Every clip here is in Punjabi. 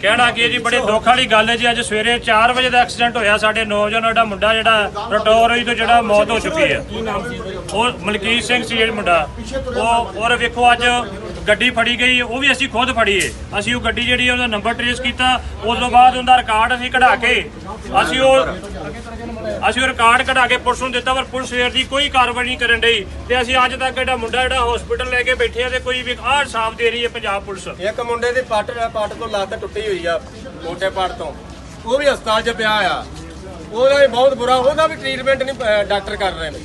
ਕਹਿਣਾ ਚਾਹੁੰਦੇ ਕੀ ਜੀ ਬੜੇ ਦੁੱਖ ਵਾਲੀ ਗੱਲ ਹੈ ਜੀ ਅੱਜ ਸਵੇਰੇ 4 ਵਜੇ ਦਾ ਐਕਸੀਡੈਂਟ ਹੋਇਆ ਸਾਡੇ ਨੌਜਵਾਨ ਦਾ ਮੁੰਡਾ ਜਿਹੜਾ ਰਟੋਰ ਹੋਈ ਤੋਂ ਜਿਹੜਾ ਮੌਤ ਹੋ ਚੁੱਕੀ ਹੈ। ਉਹ ਮਲਕੀਤ ਸਿੰਘ ਸੀ ਜਿਹੜਾ ਮੁੰਡਾ। ਉਹ ਔਰ ਵੇਖੋ ਅੱਜ ਗੱਡੀ ਫੜੀ ਗਈ ਉਹ ਵੀ ਅਸੀਂ ਖੁਦ ਫੜੀ ਏ। ਅਸੀਂ ਉਹ ਗੱਡੀ ਜਿਹੜੀ ਉਹਦਾ ਨੰਬਰ ਟ੍ਰੇਸ ਕੀਤਾ ਉਸ ਤੋਂ ਬਾਅਦ ਉਹਦਾ ਰਿਕਾਰਡ ਅਸੀਂ ਕਢਾ ਕੇ ਅਸੀਂ ਉਹ ਅਸੀਂ ਰਿਕਾਰਡ ਕਢਾ ਕੇ ਪੁਲਿਸ ਨੂੰ ਦਿੱਤਾ ਪਰ ਪੁਲਿਸ ਸਵੇਰ ਦੀ ਕੋਈ ਕਾਰਵਾਈ ਨਹੀਂ ਕਰਨ ਡਈ। ਤੇ ਅਸੀਂ ਅੱਜ ਤੱਕ ਜਿਹੜਾ ਮੁੰਡਾ ਜਿਹੜਾ ਹਸਪੀਟਲ ਲੈ ਕੇ ਬੈਠੇ ਆ ਤੇ ਕੋਈ ਵੀ ਆਹ ਸਾਫ਼ ਦੇ ਰਹੀ ਹੈ ਪੰਜਾਬ ਪੁਲਿਸ। ਇੱਕ ਮੁੰਡੇ ਦੀ ਪੱਟ ਪੱਟ ਤੋਂ ਲੱਤ ਟੁੱਟੀ ਹੋਈ ਆ ਮੋਟੇ ਪੱਟ ਤੋਂ। ਉਹ ਵੀ ਹਸਪਤਾਲ 'ਚ ਪਿਆ ਆ। ਉਹਦਾ ਵੀ ਬਹੁਤ ਬੁਰਾ ਉਹਦਾ ਵੀ ਟ੍ਰੀਟਮੈਂਟ ਨਹੀਂ ਡਾਕਟਰ ਕਰ ਰਹੇ ਨੇ।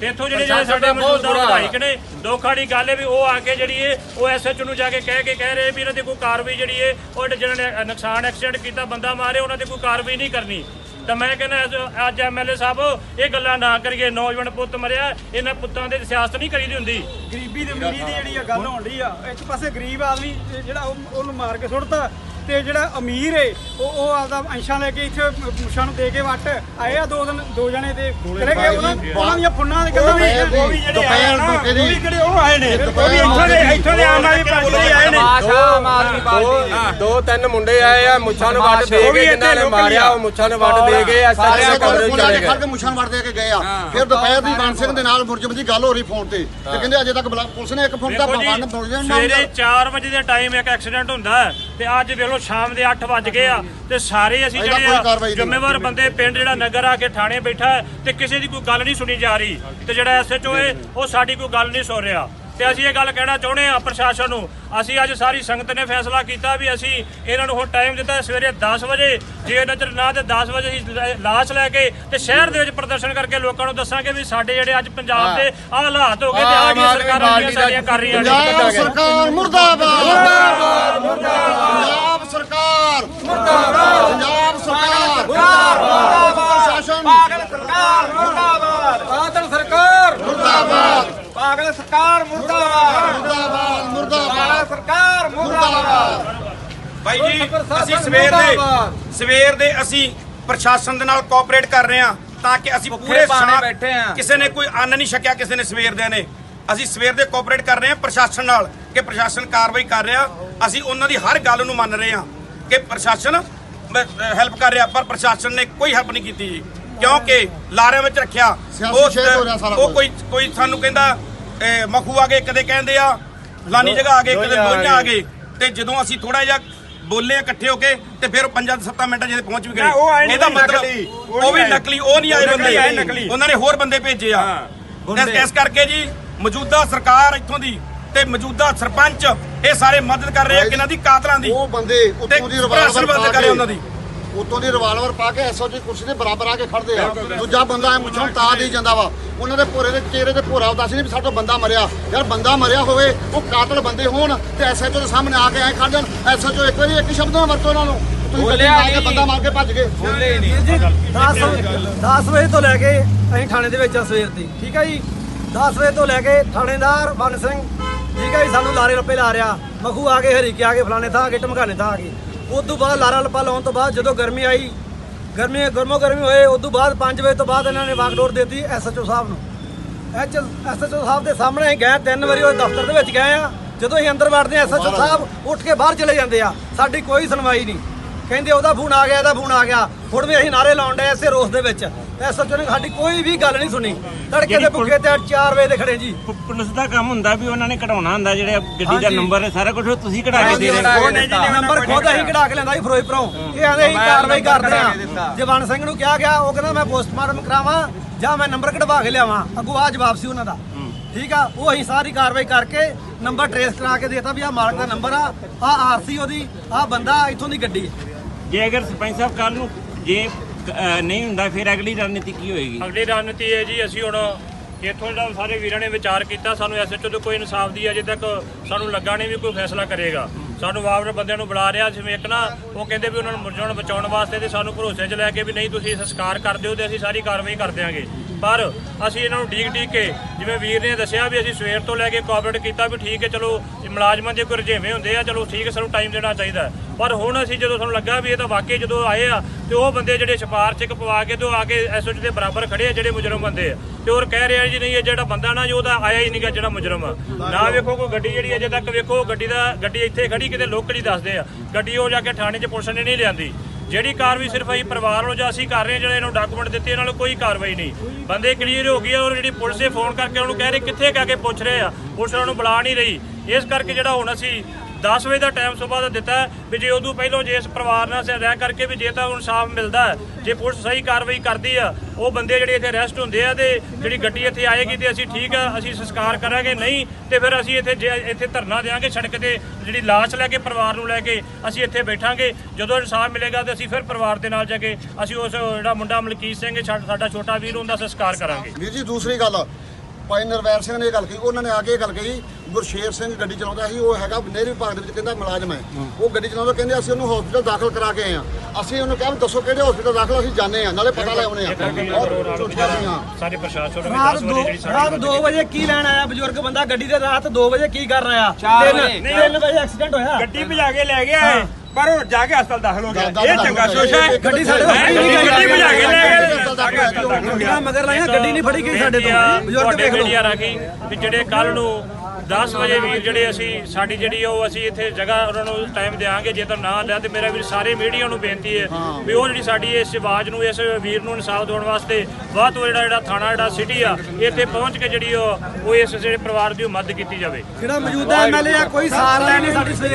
ਤੇ ਇੱਥੋਂ ਜਿਹੜੇ ਜਿਹੜੇ ਸਾਡੇ ਮੌਜੂਦਾ। ਵਿਧਾਇਕ ਨੇ ਦੁੱਖ ਵਾਲੀ ਗੱਲ ਹੈ ਵੀ ਉਹ ਆ ਕੇ ਜਿਹੜੀ ਹੈ ਉਹ ਐਸਐਚਓ ਨੂੰ ਜਾ ਕੇ ਕਹਿ ਕੇ ਕਹਿ ਰਹੇ ਵੀ ਇਹਨਾਂ ਤੇ ਕੋਈ ਕਾਰਵਾਈ ਜਿਹੜੀ ਹੈ ਉਹ ਜਿਹਨਾਂ ਨੇ ਨੁਕਸਾਨ ਐਕਸੀਡੈਂਟ ਕੀਤਾ ਬੰਦਾ ਮਾਰੇ ਉਹਨਾਂ ਤੇ ਕੋਈ ਕਾਰਵਾਈ ਨਹੀਂ ਕਰਨੀ। ਤਾਂ ਮੈਂ ਕਹਿੰਦਾ ਅੱਜ ਐਮਐਲਏ ਸਾਹਿਬ, ਇਹ ਗੱਲਾਂ ਨਾ ਕਰੀਏ। ਨੌਜਵਾਨ ਪੁੱਤ ਮਰਿਆ, ਇਹਨਾਂ ਪੁੱਤਾਂ ਦੇ ਸਿਆਸਤ ਨਹੀਂ ਕਰੀਦੀ ਹੁੰਦੀ। ਗਰੀਬੀ ਤੇ ਅਮੀਰੀ ਦੀ ਜਿਹੜੀ ਆ ਗੱਲ ਹੋਣ ਡਈ ਆ, ਇੱਕ ਪਾਸੇ ਗਰੀਬ ਆਦਮੀ, ਜਿਹੜਾ ਉਹਨੂੰ ਮਾਰ ਕੇ ਸੁੱਟਤਾ। ਤੇ ਜਿਹੜਾ ਅਮੀਰ ਏ ਉਹ ਉਹ ਆਪਦਾ ਅੰਸ਼ਾਂ ਲੈ ਕੇ ਇੱਥੇ ਮੁੱਛਾਂ ਨੂੰ ਦੇ ਕੇ ਵੱਟ ਆਏ ਆ ਦੋ ਦਿਨ ਦੋ ਜਣੇ ਤੇ ਚਲੇ ਗਏ। ਉਹਨਾਂ ਉਹਨਾਂ ਦੀਆਂ ਫੁੰਨਾਂ ਦੇ ਗੱਲਾਂ ਵੀ ਉਹ ਵੀ ਜਿਹੜੇ ਆਏ ਆ ਨਾ, ਉਹ ਵੀ ਕਿਹੜੇ ਉਹ ਆਏ ਨੇ। ਉਹ ਵੀ ਇੱਥੋਂ ਦੇ ਇੱਥੋਂ ਦੇ ਆਮ ਆਦਮੀ ਪਾਰਟੀ ਦੇ ਆਏ ਨੇ। ਦੋ ਦੋ ਤਿੰਨ ਮੁੰਡੇ ਆਏ ਆ ਮੁੱਛਾਂ ਨੂੰ ਵੱਟ ਦੇ ਕੇ ਜਿਨ੍ਹਾਂ ਨੇ ਮਾਰਿਆ ਉਹ ਮੁੱਛਾਂ ਨੂੰ ਵੱਟ ਦੇ ਕੇ ਐਸਐਚਓ ਦੇ ਕਮਰੇ 'ਚ ਚਲੇ ਕੇ ਖੜ ਗਏ ਕੇ ਮੁੱਛਾਂ ਵੜ ਦੇ ਕੇ ਗਏ ਆ। ਫਿਰ ਦੁਪਹਿਰ ਦੀ ਬਣ ਸਿੰਘ ਦੇ ਨਾਲ ਮੁਰਜਮ ਦੀ ਗੱਲ ਹੋ ਰਹੀ ਫੋਨ ਤੇ। ਤੇ ਕਹਿੰਦੇ ਅਜੇ ਤੱਕ ਬੁਲਾ- ਪੁਲਿਸ ਨੇ ਇੱਕ ਫੋਨ ਦਾ ਬੰਦ ਜੀ ਮੁਰਜਮ ਸਵੇਰੇ 4 ਵਜੇ ਦੇ ਟਾਈਮ ਇੱਕ ਐਕਸੀਡੈਂਟ ਹੁੰਦਾ। ਹੈ ਤੇ ਅੱਜ ਵੇਖ ਲਓ ਸ਼ਾਮ ਦੇ 8 ਵੱਜ ਗਏ ਆ ਤੇ ਸਾਰੇ ਅਸੀਂ ਜਿਹੜੇ ਆ। ਜ਼ਿੰਮੇਵਾਰ ਬੰਦੇ ਪਿੰਡ ਜਿਹੜਾ ਨਗਰ ਆ ਕੇ ਥਾਣੇ ਬੈਠਾ ਤੇ ਕਿਸੇ ਦੀ ਕੋਈ ਗੱਲ ਨਹੀਂ ਸੁਣੀ ਜਾ ਰਹੀ ਤੇ ਜਿਹੜਾ ਐਸਐਚਓ ਹੈ ਉਹ ਸਾਡੀ ਕੋਈ ਗੱਲ ਨਹੀਂ ਸੁਣ ਰਿਹਾ ਤੇ ਅਸੀਂ ਇਹ ਗੱਲ ਕਹਿਣਾ ਚਾਹੁੰਦੇ ਆ ਪ੍ਰਸ਼ਾਸਨ ਨੂੰ ਅਸੀਂ ਅੱਜ ਸਾਰੀ ਸੰਗਤ ਨੇ ਫੈਸਲਾ ਕੀਤਾ ਵੀ ਅਸੀਂ ਇਹਨਾਂ ਨੂੰ ਹੁਣ ਟਾਈਮ ਦਿੱਤਾ ਸਵੇਰੇ 10 ਵਜੇ ਜੇ ਨਜ਼ਰ ਨਾ ਤੇ 10 ਵਜੇ ਅਸੀਂ ਲਾਸ਼ ਲੈ ਕੇ ਤੇ ਸ਼ਹਿਰ ਦੇ ਵਿੱਚ ਪ੍ਰਦਰਸ਼ਨ ਕਰਕੇ ਲੋਕਾਂ ਨੂੰ ਦੱਸਾਂਗੇ ਵੀ ਸਾਡੇ ਜਿਹੜੇ ਅੱਜ ਪੰਜਾਬ ਦੇ ਆਹ ਹਾਲਾਤ ਹੋ ਗਏ ਤੇ ਆਹ ਆਦਮੀ ਸਰਕਾਰਾਂ ਸਾਡੀਆਂ ਕਰ ਰਹੀਆਂ ਨੇ। ਪੰਜਾਬ ਸਰਕਾਰ ਮੁਰਦਾਬਾਦ। ਮੁਰਦਾਬਾਦ ਪੰਜਾਬ ਸਰਕਾਰ। ਮੁਰਦਾਬਾਦ। ਪੰਜਾਬ ਸਰਕਾਰ। ਮੁਰਦਾਬਾਦ। ਪ੍ਰਸ਼ਾਸਨ। ਸਰਕਾਰ ਮੁਰਦਾਬਾਦ। ਬਾਦਲ ਮੁਰਦਾਬਾਦ ਸਰਕਾਰ ਮੁਰਦਾਬਾਦ। ਮੁਰਦਾਬਾਦ ਮੁਰਦਾਬਾਦ। ਸਰਕਾਰ ਮੁਰਦਾਬਾਦ। ਭਾਈ ਜੀ ਅਸੀਂ ਸਵੇਰ ਦੇ ਸਵੇਰ ਦੇ ਅਸੀਂ ਪ੍ਰਸ਼ਾਸਨ ਦੇ ਨਾਲ ਕੋਆਪਰੇਟ ਕਰ ਰਹੇ ਹਾਂ ਤਾਂ ਕਿ ਅਸੀਂ ਪੂਰੇ ਸਾਥ ਬੈਠੇ ਹਾਂ। ਕਿਸੇ ਨੇ ਕੋਈ ਅੰਨ ਨਹੀਂ ਛਕਿਆ ਕਿਸੇ ਨੇ ਸਵੇਰ ਦੇ ਨੇ। ਅਸੀਂ ਸਵੇਰ ਦੇ ਕੋਆਪਰੇਟ ਕਰ ਰਹੇ ਹਾਂ ਪ੍ਰਸ਼ਾਸਨ ਨਾਲ ਕਿ ਪ੍ਰਸ਼ਾਸਨ ਕਾਰਵਾਈ ਕਰ ਰਿਹਾ। ਅਸੀਂ ਉਹਨਾਂ ਦੀ ਹਰ ਗੱਲ ਨੂੰ ਮੰਨ ਰਹੇ ਹਾਂ ਕਿ ਪ੍ਰਸ਼ਾਸਨ ਹੈਲਪ ਕਰ ਰਿਹਾ ਪਰ ਪ੍ਰਸ਼ਾਸਨ ਨੇ ਕੋਈ ਹੈਲਪ ਨਹੀਂ ਕੀਤੀ ਜੀ। ਕਿਉਂਕਿ ਲਾਰਿਆਂ ਵਿੱਚ ਰੱਖਿਆ ਸਿਆਸੀ ਸ਼ਹਿਰ ਹੋ ਰਿਹਾ ਸਾਰਾ ਉਹ। ਕੋਈ ਕੋਈ ਸਾਨੂੰ ਕਹਿੰਦਾ ਮਖੂ ਆ ਗਏ ਕਦੇ ਕਹਿੰਦੇ ਆ ਫਲਾਨੀ ਜਗ੍ਹਾ ਆ ਗਏ ਕਦੇ ਦੋਈਆਂ ਆ ਗਏ। ਤੇ ਜਦੋਂ ਅਸੀਂ ਥੋੜਾ ਜਿਹਾ ਬੋਲੇ ਇਕੱਠੇ ਹੋ ਕੇ ਤੇ ਫਿਰ 5-7 ਮਿੰਟਾਂ ਜਿਹਦੇ ਪਹੁੰਚ ਵੀ ਗਏ। ਇਹਦਾ ਮਤਲਬ ਉਹ ਵੀ ਨਕਲੀ ਉਹ ਨਹੀਂ ਆਏ ਬੰਦੇ। ਨਕਲੀ। ਉਹਨਾਂ ਨੇ ਹੋਰ ਬੰਦੇ ਭੇਜੇ ਆ। ਇਸ- ਕਰਕੇ ਜੀ ਮੌਜੂਦਾ ਸਰਕਾਰ ਇੱਥੋਂ ਦੀ ਤੇ ਮੌਜੂਦਾ ਸਰਪੰਚ ਇਹ ਸਾਰੇ ਮਦਦ ਕਰ ਰਹੇ ਆ ਕਿਹਨਾਂ ਦੀ ਕਾਤਲਾਂ ਦੀ। ਉਹ ਬੰਦੇ ਉੱਤੋਂ ਦੀ ਪਾ ਕਰੇ ਉਹਨਾਂ ਦੀ। ਉੱਤੋਂ ਦੀ ਰਿਵਾਲਵਰ ਪਾ ਕੇ ਐਸਓਜੀ ਕੁਰਸੀ ਦੇ ਬਰਾਬਰ ਆ ਕੇ ਖੜਦੇ ਆ। ਦੂਜਾ ਬੰਦਾ ਐ ਮੁੱਛਾਂ ਨੂੰ ਤਾਂ ਦੀ ਜਾਂਦਾ ਵਾ। ਉਹਨਾਂ ਦੇ ਭੋਰੇ ਦੇ ਚਿਹਰੇ ਤੇ ਭੋਰਾ ਉਦਾਸੀ ਨਹੀਂ ਵੀ ਸਾਡਾ ਬੰਦਾ ਮਰਿਆ। ਯਾਰ ਬੰਦਾ ਮਰਿਆ ਹੋਵੇ ਉਹ ਕਾਤਲ ਬੰਦੇ ਹੋਣ ਤੇ ਐਸਐਚਓ ਦੇ ਸਾਹਮਣੇ ਆ ਕੇ ਐ ਖੜ ਜਾਣ। ਐਸਐਚਓ ਇੱਕ ਵਾਰੀ ਇੱਕ ਸ਼ਬਦ ਨਾਲ ਵਰਤੋ ਉਹਨਾਂ ਨੂੰ। ਤੁਸੀਂ ਮਾਰ ਕੇ ਬੰਦਾ ਮਾਰ ਕੇ ਭੱਜ ਗਏ। 10 ਵਜੇ ਤੋਂ ਲੈ ਕੇ ਅਸੀਂ ਥਾਣੇ ਦੇ ਵਿੱਚ ਆ ਸਵੇਰ ਦੀ। ਠੀਕ ਹੈ ਜੀ? 10 ਵਜੇ ਤੋਂ ਲੈ ਕੇ ਥਾਣੇਦਾਰ ਬਨ ਸਿੰਘ। ਠੀਕ ਹੈ ਜੀ ਸਾਨੂੰ ਲਾਰੇ ਲੱਪੇ ਲਾ ਰਿਹਾ। ਮਖੂ ਆ ਕੇ ਹਰੀਕੇ ਆ ਕੇ ਫਲਾਣੇ ਥਾਂ ਆ ਕੇ ਟਮਕਾਣੇ ਥਾਂ ਆ ਕੇ ਉਸ ਤੋਂ ਬਾਅਦ ਲਾਰਾ ਲੱਪਾ ਲਾਉਣ ਤੋਂ ਬਾਅਦ ਜਦੋਂ ਗਰਮੀ ਆਈ ਗਰਮੀ ਗਰਮੋ ਗਰਮੀ ਹੋਏ ਉਸ ਤੋਂ ਬਾਅਦ 5 ਵਜੇ ਤੋਂ ਬਾਅਦ ਇਹਨਾਂ ਨੇ ਵਾਗਡੋਰ ਦਿੱਤੀ ਐਸਐਚਓ ਸਾਹਿਬ ਨੂੰ। ਐਚ ਐਸਐਚਓ ਸਾਹਿਬ ਦੇ ਸਾਹਮਣੇ ਅਸੀਂ ਗਏ ਤਿੰਨ ਵਾਰੀ ਉਹ ਦਫ਼ਤਰ ਦੇ ਵਿੱਚ ਗਏ ਆ। ਜਦੋਂ ਅਸੀਂ ਅੰਦਰ ਵੜਦੇ ਆ ਐਸਐਚਓ ਸਾਹਿਬ ਉੱਠ ਕੇ ਬਾਹਰ ਚਲੇ ਜਾਂਦੇ ਆ। ਸਾਡੀ ਕੋਈ ਸੁਣਵਾਈ ਨਹੀਂ। ਕਹਿੰਦੇ ਉਹਦਾ ਫੋਨ ਆ ਗਿਆ ਇਹਦਾ ਫੋਨ ਆ ਗਿਆ। ਹੁਣ ਵੀ ਅਸੀਂ ਨਾਰੇ ਲਾਉਣ ਡਏ ਇਸੇ ਰੋਸ ਦੇ ਵਿੱਚ। ਐਸਐਚਓ ਨੇ ਸਾਡੀ ਕੋਈ ਵੀ ਗੱਲ ਨਹੀਂ ਸੁਣੀ। ਤੜਕੇ ਦੇ ਭੁੱਖੇ ਤੇ 4 ਵਜੇ ਦੇ ਖੜੇ ਜੀ। ਪੁਲਿਸ ਦਾ ਕੰਮ ਹੁੰਦਾ ਵੀ ਉਹਨਾਂ ਨੇ ਕਢਾਉਣਾ ਹੁੰਦਾ ਜਿਹੜੇ ਗੱਡੀ ਦਾ। ਨੰਬਰ ਹੈ ਸਾਰਾ ਕੁਝ ਤੁਸੀਂ ਕਢਾ ਕੇ ਦੇ ਰਹੇ ਹੋ। ਨੰਬਰ ਖੁਦ ਅਸੀਂ ਕਢਾ ਕੇ ਲੈਂਦਾ ਸੀ ਫਿਰੋਜ਼ਪੁਰੋਂ। ਇਹ ਆਂਦੇ ਅਸੀਂ ਕਾਰਵਾਈ ਕਰਦੇ ਆ ਜਵਾਨ ਸਿੰਘ ਨੂੰ ਕਿਹਾ ਗਿਆ ਉਹ ਕਹਿੰਦਾ ਮੈਂ ਪੋਸਟਮਾਰਟਮ ਕਰਾਵਾਂ ਜਾਂ ਮੈਂ ਨੰਬਰ ਕਢਵਾ ਕੇ ਲਿਆਵਾਂ। ਅੱਗੋਂ ਆ ਜਵਾਬ ਸੀ ਉਹਨਾਂ ਦਾ। ਠੀਕ ਆ? ਉਹ ਅਸੀਂ ਸਾਰੀ ਕਾਰਵਾਈ ਕਰਕੇ ਨੰਬਰ ਟਰੇਸ ਕਰਾ ਕੇ ਦੇਤਾ ਵੀ ਆ ਮਾਲਕ ਦਾ ਨੰਬਰ ਆ ਆ ਆਰਸੀ ਉਹਦੀ ਆ ਬੰਦਾ ਇੱਥੋਂ ਦੀ ਗੱਡੀ ਜੇ ਅਗਰ ਸਰਪੰਚ ਸਾਹਿਬ ਕੱਲ ਨੂੰ ਜੇ ਅ, ਨਹੀਂ ਹੁੰਦਾ ਫਿਰ ਅਗਲੀ ਰਣਨੀਤੀ ਕੀ ਹੋਏਗੀ? ਅਗਲੀ ਰਣਨੀਤੀ ਹੈ ਜੀ ਅਸੀਂ ਹੁਣ ਇੱਥੋਂ ਜਿਹੜਾ ਸਾਰੇ ਵੀਰਾਂ ਨੇ ਵਿਚਾਰ ਕੀਤਾ ਸਾਨੂੰ ਐਸਐਚਓ ਤੋਂ ਕੋਈ ਇਨਸਾਫ ਦੀ ਅਜੇ ਤੱਕ ਸਾਨੂੰ ਲੱਗਾ ਨਹੀਂ ਵੀ ਕੋਈ ਫੈਸਲਾ ਕਰੇਗਾ। ਸਾਨੂੰ ਵਾਪਰ ਬੰਦਿਆਂ ਨੂੰ ਬੁਲਾ ਰਿਹਾ ਜਿਵੇਂ ਇੱਕ ਨਾ ਉਹ ਕਹਿੰਦੇ ਵੀ ਉਹਨਾਂ ਨੂੰ ਮੁਰਜਾਂ ਬਚਾਉਣ ਵਾਸਤੇ ਤੇ ਸਾਨੂੰ ਭਰੋਸੇ 'ਚ ਲੈ ਕੇ ਵੀ ਨਹੀਂ ਤੁਸੀਂ ਸੰਸਕਾਰ ਕਰ ਦਿਓ ਤੇ ਅਸੀਂ ਸਾਰੀ ਕਾਰਵਾਈ ਕਰ ਦਿਆਂਗੇ। ਪਰ ਅਸੀਂ ਇਹਨਾਂ ਨੂੰ ਡੀਕ ਡੀਕ ਕੇ ਜਿਵੇਂ ਵੀਰ ਨੇ ਦੱਸਿਆ ਵੀ ਅਸੀਂ ਸਵੇਰ ਤੋਂ ਲੈ ਕੇ ਕੋਆਪਰੇਟ ਕੀਤਾ ਵੀ ਠੀਕ ਹੈ, ਚਲੋ ਮੁਲਾਜ਼ਮਾਂ ਦੇ ਕੋਈ ਰੁਝੇਵੇਂ ਹੁੰਦੇ ਆ, ਚਲੋ ਠੀਕ ਹੈ, ਸਾਨੂੰ ਟਾਈਮ ਦੇਣਾ ਚਾਹੀਦਾ ਪਰ ਹੁਣ ਅਸੀਂ ਜਦੋਂ ਸਾਨੂੰ ਲੱਗਾ ਵੀ ਇਹ ਤਾਂ ਵਾਕਈ ਜਦੋਂ ਆਏ ਆ ਤੇ ਉਹ ਬੰਦੇ ਜਿਹੜੇ ਛਪਾਰ ਚਿਕ ਪਵਾ ਕੇ ਤੇ ਉਹ ਆ ਕੇ ਐਸਓਚ ਦੇ ਬਰਾਬਰ ਖੜੇ ਆ, ਜਿਹੜੇ ਮੁਜਰਮ ਬੰਦੇ ਆ। ਤੇ ਹੋਰ ਕਹਿ ਰਿਹਾ ਜੀ ਨਹੀਂ, ਇਹ ਜਿਹੜਾ ਬੰਦਾ ਨਾ ਜੀ ਉਹਦਾ ਆਇਆ ਹੀ ਨਹੀਂਗਾ ਜਿਹੜਾ ਮੁਜਰਮ ਆ। ਨਾ ਵੇਖੋ ਕੋਈ ਗੱਡੀ ਜਿਹੜੀ ਅਜੇ ਤੱਕ ਵੇਖੋ, ਗੱਡੀ ਦਾ, ਗੱਡੀ ਇੱਥੇ ਖੜੀ, ਕਿਤੇ ਲੋਕਲ ਹੀ ਦੱਸਦੇ ਆ। ਗੱਡੀ ਉਹ ਜਾ ਕੇ ਥਾਣੇ 'ਚ ਪੁਲਿਸ ਨੇ ਨਹੀਂ ਲਿਆਂਦੀ। ਜਿਹੜੀ ਕਾਰਵਾਈ ਸਿਰਫ ਅਸੀਂ ਪਰਿਵਾਰ ਨੂੰ ਜਾਂ ਅਸੀਂ ਕਰ ਰਹੇ ਹਾਂ, ਜਿਹੜੇ ਇਹਨੂੰ ਡਾਕੂਮੈਂਟ ਦਿੱਤੇ, ਇਹਨਾਂ ਨੂੰ ਕੋਈ ਕਾਰਵਾਈ ਨਹੀਂ। ਬੰਦੇ ਕਲੀਅਰ ਹੋ ਗਏ ਆ ਔਰ ਜਿਹੜੀ ਪੁਲਿਸ ਨੇ ਫੋਨ ਕਰਕੇ ਉਹਨੂੰ ਕਹਿ ਰਹੇ, ਕਿੱਥੇ ਕਹਿ ਕੇ ਪੁੱਛ ਰਹੇ ਆ? ਪੁਲਿਸ ਉਹਨਾਂ ਨੂੰ ਬੁਲਾ ਨਹੀਂ ਰਹੀ। ਇਸ ਕਰਕੇ ਜਿਹੜਾ ਹੁਣ ਅਸੀਂ 10 ਵਜੇ ਦਾ ਟਾਈਮ ਸਵੇਰ ਦਾ ਦਿੱਤਾ ਵੀ ਜੇ ਉਦੋਂ ਪਹਿਲਾਂ ਜੇ ਇਸ ਪਰਿਵਾਰ ਨਾਲ ਸੇ ਰਹਿ ਕਰਕੇ ਵੀ ਜੇ ਤਾਂ ਇਨਸਾਫ ਮਿਲਦਾ ਜੇ ਪੁਲਿਸ ਸਹੀ ਕਾਰਵਾਈ ਕਰਦੀ ਆ, ਉਹ ਬੰਦੇ ਜਿਹੜੇ ਇੱਥੇ ਅਰੈਸਟ ਹੁੰਦੇ ਆ ਤੇ ਜਿਹੜੀ ਗੱਡੀ ਇੱਥੇ ਆਏਗੀ ਤੇ ਅਸੀਂ ਠੀਕ ਆ, ਅਸੀਂ ਸੰਸਕਾਰ ਕਰਾਂਗੇ, ਨਹੀਂ ਤੇ ਫਿਰ ਅਸੀਂ ਇੱਥੇ ਜੇ ਇੱਥੇ ਧਰਨਾ ਦੇਵਾਂਗੇ ਸੜਕ ਤੇ ਜਿਹੜੀ ਲਾਸ਼ ਲੈ ਕੇ ਪਰਿਵਾਰ ਨੂੰ ਲੈ ਕੇ ਅਸੀਂ ਇੱਥੇ ਬੈਠਾਂਗੇ, ਜਦੋਂ ਇਨਸਾਫ ਮਿਲੇਗਾ ਤੇ ਅਸੀਂ ਫਿਰ ਪਰਿਵਾਰ ਦੇ ਨਾਲ ਜਾ ਕੇ ਅਸੀਂ ਉਸ ਜਿਹੜਾ ਮੁੰਡਾ ਮਲਕੀਤ ਸਿੰਘ ਸਾ- ਸਾਡਾ ਛੋਟਾ ਵੀਰ, ਉਹਦਾ ਸੰਸਕਾਰ ਕਰਾਂਗੇ। ਵੀਰ ਜੀ, ਦੂਸਰੀ ਗੱਲ ਭਾਈ ਨਰਵੈਰ ਸਿੰਘ ਨੇ ਇਹ ਗੱਲ ਕਹੀ ਉਹਨਾਂ ਨੇ ਆ ਕੇ ਇਹ ਗੱਲ ਕਹੀ ਗੁਰਸ਼ੇਰ ਸਿੰਘ ਗੱਡੀ ਚਲਾਉਂਦਾ ਸੀ ਉਹ ਹੈਗਾ ਨਹਿਰੀ ਵਿਭਾਗ ਦੇ ਵਿੱਚ ਕਹਿੰਦਾ ਮੁਲਾਜ਼ਮ ਹੈ। ਉਹ ਗੱਡੀ ਚਲਾਉਂਦਾ ਕਹਿੰਦੇ ਅਸੀਂ ਉਹਨੂੰ ਹਸਪੀਟਲ ਦਾਖਲ ਕਰਾ ਕੇ ਆਏ ਆ ਅਸੀਂ ਉਹਨੂੰ ਕਿਹਾ ਦੱਸੋ ਕਿਹੜੇ ਹਸਪੀਟਲ ਦਾਖਲ ਅਸੀਂ ਜਾਣੇ ਆ ਨਾਲੇ ਪਤਾ ਲੈ ਆ ਸਾਡੇ ਪ੍ਰਸ਼ਾਸਨ ਨੂੰ ਰਾਤ 10 ਦੋ ਵਜੇ ਜਿਹੜੀ ਸਾਡੀ ਰਾਤ 2 ਵਜੇ ਕੀ ਲੈਣ ਆਇਆ ਬਜ਼ੁਰਗ ਬੰਦਾ? ਗੱਡੀ ਦੇ ਰਾਤ 2 ਵਜੇ ਕੀ ਕਰ ਰਿਹਾ 3 3 ਵਜੇ। ਐਕਸੀਡੈਂਟ ਹੋਇਆ। ਗੱਡੀ ਭਜਾ ਕੇ ਲੈ ਗਿਆ ਪਰ ਉਹ ਜਾ ਕੇ ਹਸਪਤਾਲ ਦਾਖਲ ਹੋ ਗਿਆ। ਇਹ ਚੰਗਾ ਸੋਚ ਹੈ। ਗੱਡੀ ਸਾਡੇ ਗੱਡੀ ਭਜਾ ਕੇ ਲੈ ਗੱਡੀਆਂ ਮਗਰ ਲਾਈਆਂ ਗੱਡੀ ਨਹੀਂ ਫੜੀ ਗਈ ਸਾਡੇ ਤੋਂ। ਬਜ਼ੁਰਗ ਤੁਹਾਡੇ ਦੇਖ ਲਓ। ਮੀਡੀਆ ਰਾਹੀਂ ਵੀ ਜਿਹੜੇ ਕੱਲ ਨੂੰ 10 ਵਜੇ ਵੀਰ ਜਿਹੜੇ ਅਸੀਂ ਸਾਡੀ ਜਿਹੜੀ ਉਹ ਅਸੀਂ ਇੱਥੇ ਜਗ੍ਹਾ ਉਹਨਾਂ ਨੂੰ ਟਾਈਮ ਦੇਵਾਂਗੇ ਜੇ ਤਾਂ ਨਾ ਲਿਆ ਤੇ ਮੇਰਾ ਵੀਰ ਸਾਰੇ ਮੀਡੀਆ ਨੂੰ ਬੇਨਤੀ ਹੈ ਵੀ ਉਹ ਜਿਹੜੀ ਸਾਡੀ ਇਸ ਆਵਾਜ਼ ਨੂੰ ਇਸ ਵੀਰ ਨੂੰ ਇਨਸਾਫ ਦਿਵਾਉਣ ਵਾਸਤੇ ਬਹੁਤ ਤੋਂ ਜਿਹੜਾ ਜਿਹੜਾ ਥਾਣਾ ਜਿਹੜਾ ਸਿਟੀ ਆ ਇੱਥੇ ਪਹੁੰਚ ਕੇ ਜਿਹੜੀ ਉਹ ਇਸ ਜਿਹੜੇ ਪਰਿਵਾਰ ਦੀ ਮਦਦ ਕੀਤੀ ਜਾਵੇ। ਜਿਹੜਾ ਮੌਜੂਦਾ ਐਮਐਲਏ ਆ? ਕੋਈ ਸਾਰ ਲੈਣ ਸਾਡੀ